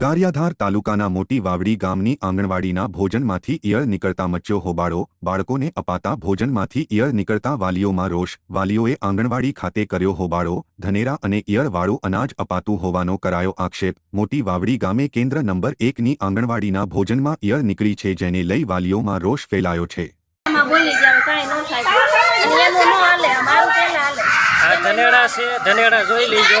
ગારિયાધાર તાલુકાના મોટી વાવડી ગામની આંગણવાડીના ભોજનમાંથી ઈયળ નીકળતા મચ્યો હોબાળો બાળકોને અપાતા ભોજનમાંથી ઈયળ નીકળતા વાલીઓમાં રોષ. વાલીઓએ આંગણવાડી ખાતે કર્યો હોબાળો ધનેરા અને ઈયળવાળું અનાજ અપાતું હોવાનો કરાયો આક્ષેપ. મોટી વાવડી ગામે કેન્દ્ર નંબર એકની આંગણવાડીના ભોજનમાં ઈયળ નીકળી છે જેને લઈ વાલીઓમાં રોષ ફેલાયો છે. ધનેડા છે ધનેડા જોઈ લેજો.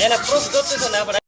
એને પ્રૂફ જોતું હતું ને આપણે